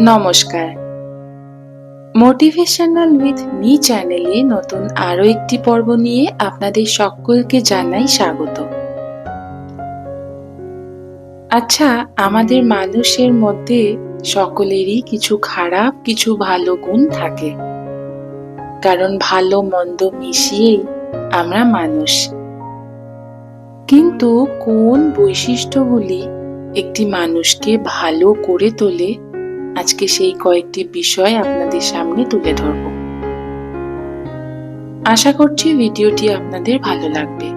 নমস্কার। Motivational with me চ্যানেলে নতুন আরও একটি পর্ব নিয়ে আপনাদের সকলকে জানাই স্বাগত। আচ্ছা আমাদের মানুষের মধ্যে সকলেরই কিছু খারাপ, কিছু ভালো গুণ থাকে। কারণ ভালো, মন্দ মিশিয়েই আমরা মানুষ। কিন্তু কোন বৈশিষ্ট্যগুলি একটি মানুষকে ভালো করে তোলে আজকে সেই কয়েকটি বিষয় আপনাদের সামনে তুলে ধরব। আশা করছি ভিডিওটি আপনাদের ভালো লাগবে।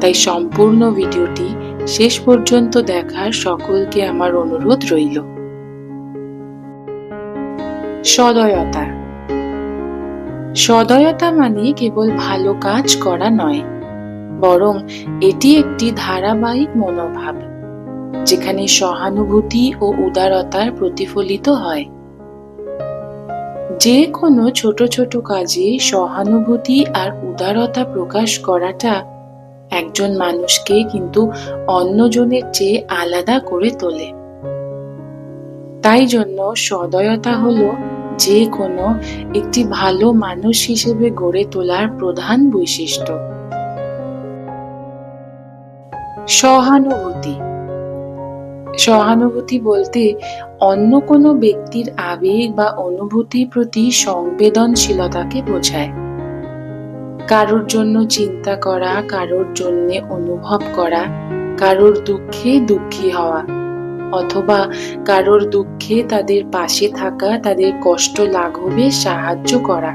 তাই সম্পূর্ণ ভিডিওটি শেষ পর্যন্ত দেখার সকলকে আমার অনুরোধ রইল। সদয়তা। সদয়তা মানে কেবল ভালো কাজ করা নয়, বরং এটি একটি ধারাবাহিক মনোভাব। যেখানে সহানুভূতি ও উদারতার প্রতিফলিত হয়। যে কোনো ছোট ছোট কাজে সহানুভূতি আর উদারতা প্রকাশ করাটা একজন মানুষকে কিন্তু অন্যজনের চেয়ে আলাদা করে তোলে। তাই জন্য সদয়তা হলো যে কোনো একটি ভালো মানুষ হিসেবে গড়ে তোলার প্রধান বৈশিষ্ট্য। সহানুভূতি সহানুভূতি বলতে অন্য কোনো ব্যক্তির আবেগ বা অনুভূতির প্রতি সংবেদনশীলতাকে বোঝায়। কারোর জন্য চিন্তা করা, কারোর জন্য অনুভব করা, কারোর দুঃখে দুঃখী হওয়া, অথবা কারোর দুঃখে তাদের পাশে থাকা, তাদের কষ্ট লাঘবে সাহায্য করা।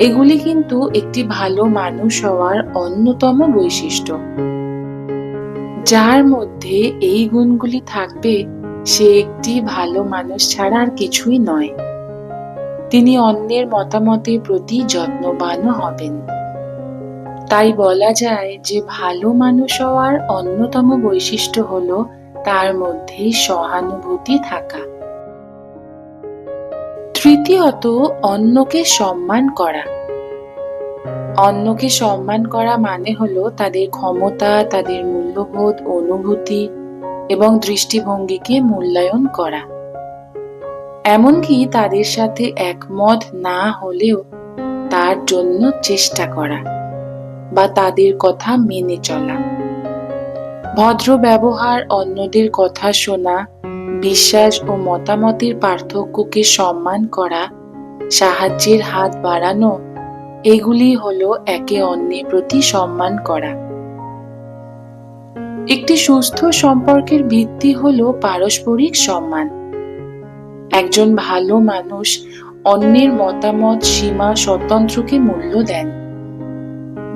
এগুলি কিন্তু একটি ভালো মানুষ হওয়ার অন্যতম বৈশিষ্ট্য। যার মধ্যে এই গুণগুলি থাকবে, সে একটি ভালো মানুষ ছাড়া আর কিছুই নয়। তিনি অন্যের মতামতের প্রতি যত্নবানও হবেন। তাই বলা যায় যে, ভালো মানুষ হওয়ার অন্যতম বৈশিষ্ট্য হল তার মধ্যে সহানুভূতি থাকা। তৃতীয়ত, অন্যকে সম্মান করা। অন্যকে সম্মান করা মানে হলো তাদের ক্ষমতা, তাদের মূল্যবোধ, অনুভূতি এবং দৃষ্টিভঙ্গিকে মূল্যায়ন করা। এমনকি তাদের সাথে একমত না হলেও তার জন্য চেষ্টা করা বা তাদের কথা মেনে চলা। ভদ্র ব্যবহার, অন্যদের কথা শোনা, বিশ্বাস ও মতামতের পার্থক্যকে সম্মান করা, সাহায্যের হাত বাড়ানো এগুলি হলো একে অন্যের প্রতি সম্মান করা। একটি সুস্থ সম্পর্কের ভিত্তি হলো পারস্পরিক সম্মান। একজন ভালো মানুষ অন্যের মতামত, সীমা, স্বতন্ত্রকে মূল্য দেন,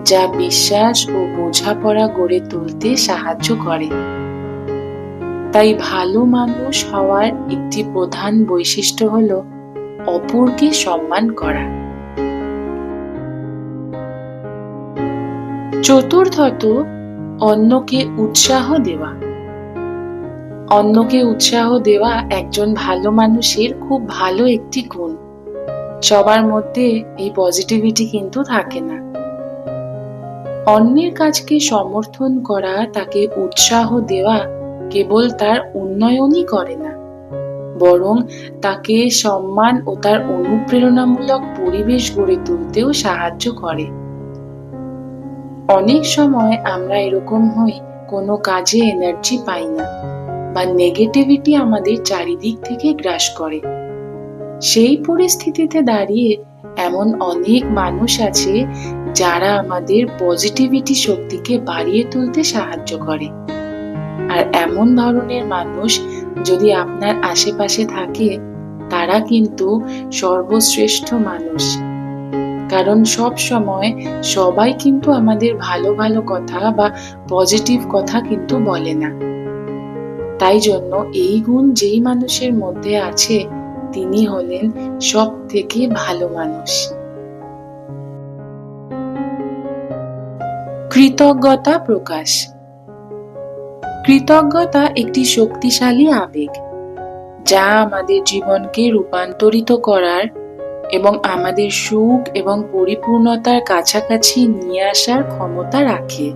যা বিশ্বাস ও বোঝাপড়া গড়ে তুলতে সাহায্য করে। তাই ভালো মানুষ হওয়ার একটি প্রধান বৈশিষ্ট্য হলো অপরকে সম্মান করা। চতুর্থত অন্যকে উৎসাহ দেওয়া। অন্যকে উৎসাহ দেওয়া একজন ভালো মানুষের খুব ভালো একটি গুণ। সবার মধ্যে এই পজিটিভিটি কিন্তু থাকে না। অন্যের কাজকে সমর্থন করা, তাকে উৎসাহ দেওয়া কেবল তার উন্নয়নই করে না। বরং তাকে সম্মান ও তার অনুপ্রেরণামূলক পরিবেশ গড়ে তুলতেও সাহায্য করে। অনেক সময় আমরা এরকম হই, কোনো কাজে এনার্জি পাই না বা নেগেটিভিটি আমাদের চারিদিক থেকে গ্রাস করে। সেই পরিস্থিতিতে দাঁড়িয়ে এমন অনেক মানুষ আছে যারা আমাদের পজিটিভিটি শক্তিকে বাড়িয়ে তুলতে সাহায্য করে। আর এমন ধরনের মানুষ যদি আপনার আশেপাশে থাকে, তারা কিন্তু সর্বশ্রেষ্ঠ মানুষ। কারণ সব সময় সবাই কিন্তু আমাদের ভালো ভালো কথা বা পজিটিভ কথা কিন্তু বলে না। তাই জন্য এই গুণ যেই মানুষের মধ্যে আছে, তিনি হলেন সব থেকে ভালো মানুষ। কৃতজ্ঞতা প্রকাশ। কৃতজ্ঞতা একটি শক্তিশালী আবেগ, যা আমাদের জীবনকে রূপান্তরিত করার এবং আমাদের সুখ এবং পরিপূর্ণতার কাছাকাছি নিয়ে আসার ক্ষমতা রাখে।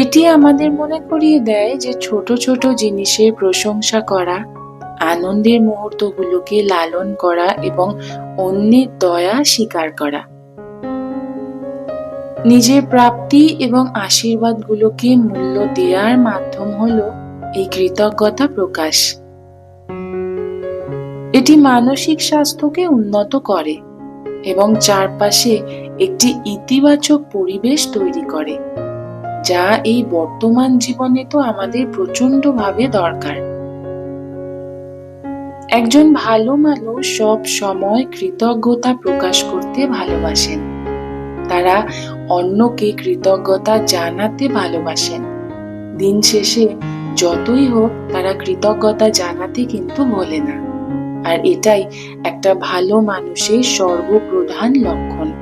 এটি আমাদের মনে করিয়ে দেয় যে ছোট ছোট জিনিসের প্রশংসা করা, আনন্দের মুহূর্তগুলোকে লালন করা এবং অন্যের দয়া স্বীকার করা। নিজের প্রাপ্তি এবং আশীর্বাদগুলোকে মূল্য দেওয়ার মাধ্যম হলো এই কৃতজ্ঞতা প্রকাশ। এটি মানসিক স্বাস্থ্যকে উন্নত করে এবং চারপাশে একটি ইতিবাচক পরিবেশ তৈরি করে, যা এই বর্তমান জীবনে তো আমাদের প্রচন্ডভাবে দরকার। একজন ভালো মানুষ সব সময় কৃতজ্ঞতা প্রকাশ করতে ভালোবাসেন। তারা অন্যকে কৃতজ্ঞতা জানাতে ভালোবাসেন। দিন শেষে যতই হোক তারা কৃতজ্ঞতা জানাতে কিন্তু ভোলে না। আর এটাই একটা ভালো মানুষের সর্বপ্রধান লক্ষণ।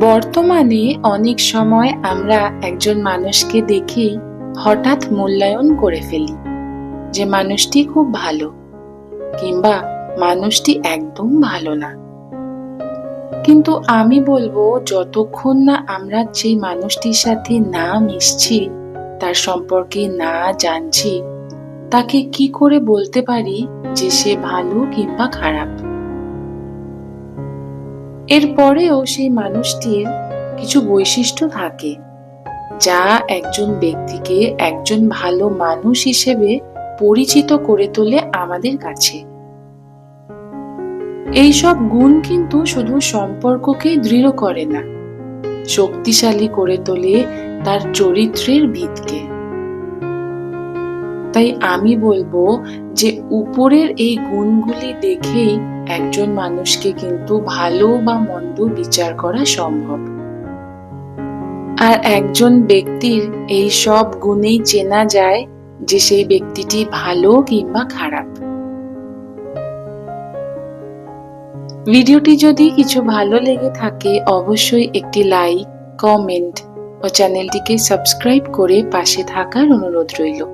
বর্তমানে অনেক সময় আমরা একজন মানুষকে দেখেই হঠাৎ মূল্যায়ন করে ফেলি যে মানুষটি খুব ভালো কিংবা মানুষটি একদম ভালো না। কিন্তু আমি বলব, যতক্ষণ না আমরা যে মানুষটির সাথে না মিশছি, তার সম্পর্কে না জানছি তাকে কি করে বলতে পারি যে সে ভালো কিংবা খারাপ? এরপরেও সেই মানুষটির কিছু বৈশিষ্ট্য থাকে, যা একজন ব্যক্তিকে একজন ভালো মানুষ হিসেবে পরিচিত করে তোলে আমাদের কাছে। এইসব গুণ কিন্তু শুধু সম্পর্ককে দৃঢ় করে না, শক্তিশালী করে তোলে তার চরিত্রের ভিতকে। তাই আমি বলব যে উপরের এই গুণগুলি দেখেই একজন মানুষকে কিন্তু ভালো বা মন্দ বিচার করা সম্ভব। আর একজন ব্যক্তির এই সব গুণেই চেনা যায় যে সেই ব্যক্তিটি ভালো কিংবা খারাপ। ভিডিওটি যদি কিছু ভালো লেগে থাকে, অবশ্যই একটি লাইক, কমেন্ট ও চ্যানেলটিকে সাবস্ক্রাইব করে পাশে থাকার অনুরোধ রইল।